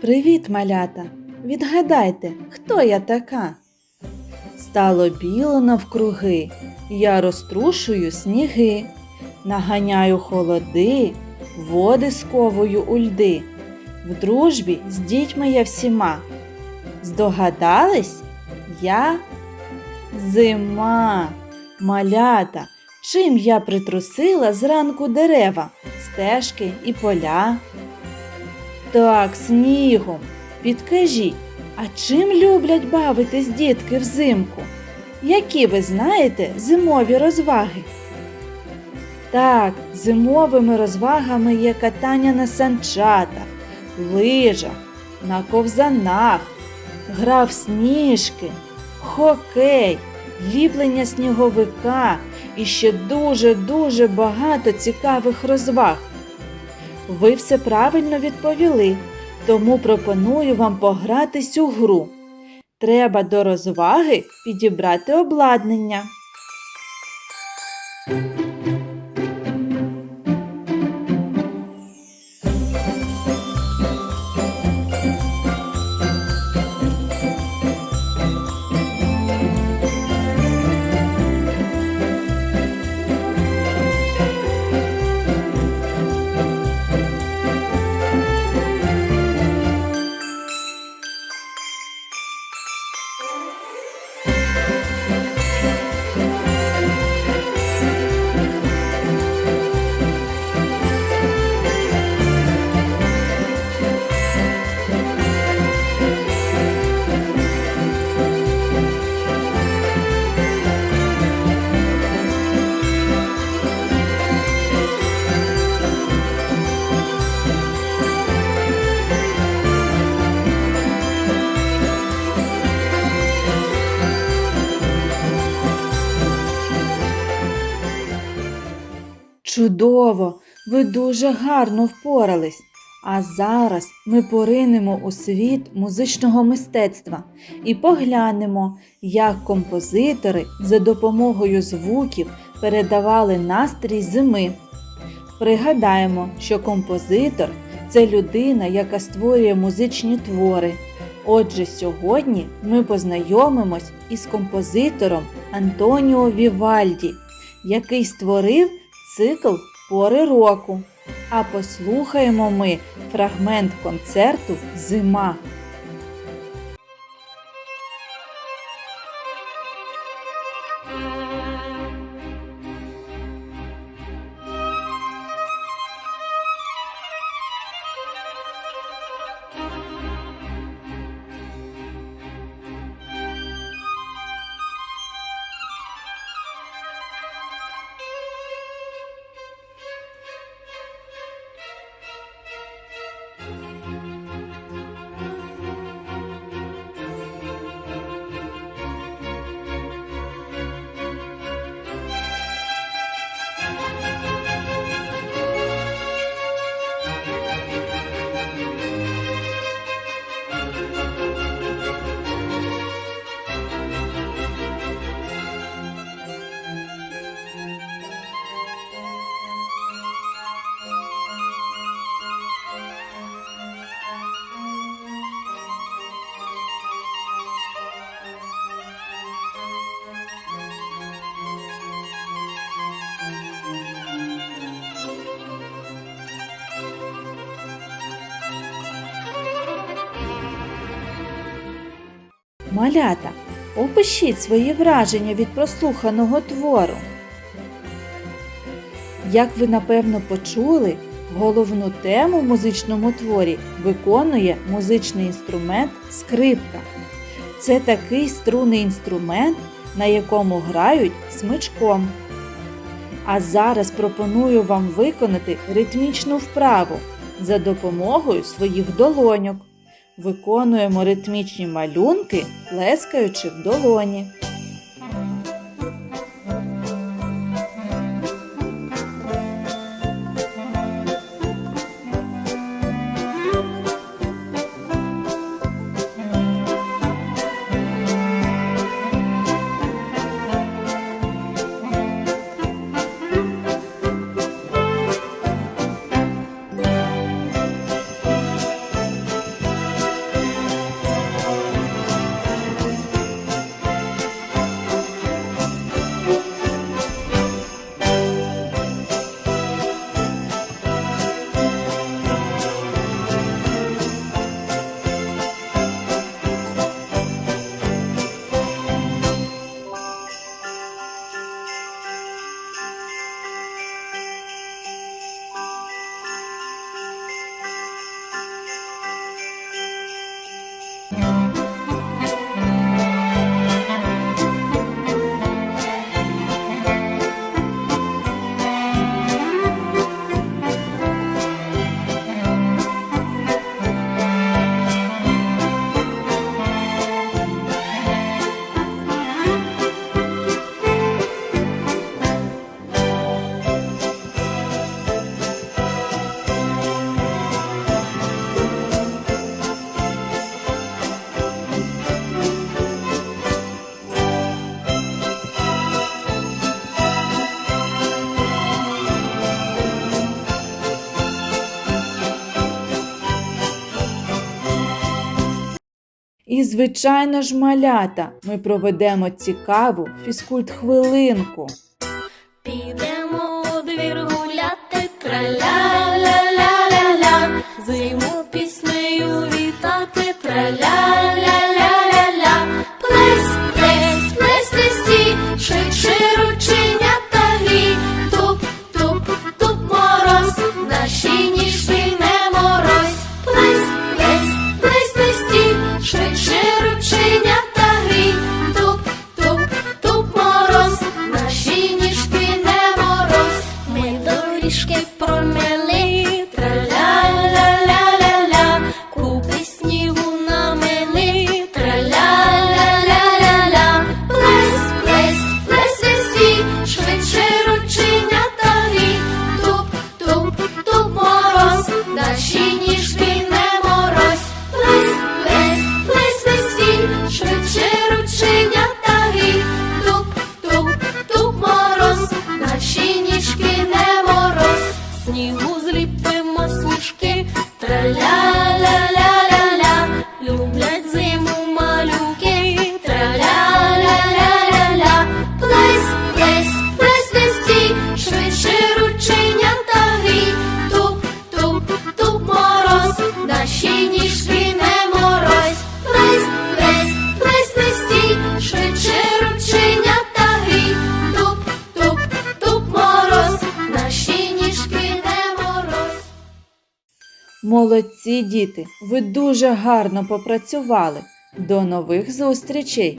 Привіт, малята! Відгадайте, хто я така? Стало біло навкруги, я розтрушую сніги, наганяю холоди, води сковую у льди. В дружбі з дітьми я всіма. Здогадались? Я зима, малята. Чим я притрусила зранку дерева, стежки і поля? Так, снігом. Підкажіть, а чим люблять бавитись дітки взимку? Які ви знаєте зимові розваги? Так, зимовими розвагами є катання на санчатах, лижах, на ковзанах, гра в сніжки, хокей, ліплення сніговика і ще дуже-дуже багато цікавих розваг. Ви все правильно відповіли, тому пропоную вам погратись у гру. Треба до розваги підібрати обладнання. Чудово! Ви дуже гарно впорались. А зараз ми поринемо у світ музичного мистецтва і поглянемо, як композитори за допомогою звуків передавали настрій зими. Пригадаємо, що композитор це людина, яка створює музичні твори. Отже, сьогодні ми познайомимось із композитором Антоніо Вівальді, який створив цикл пори року. А послухаємо ми фрагмент концерту Зима. Малята, опишіть свої враження від прослуханого твору. Як ви напевно почули, головну тему в музичному творі виконує музичний інструмент скрипка. Це такий струнний інструмент, на якому грають смичком. А зараз пропоную вам виконати ритмічну вправу за допомогою своїх долоньок. Виконуємо ритмічні малюнки, плескаючи в долоні. І, звичайно ж, малята, ми проведемо цікаву фізкульт-хвилинку. Молодці діти! Ви дуже гарно попрацювали. До нових зустрічей!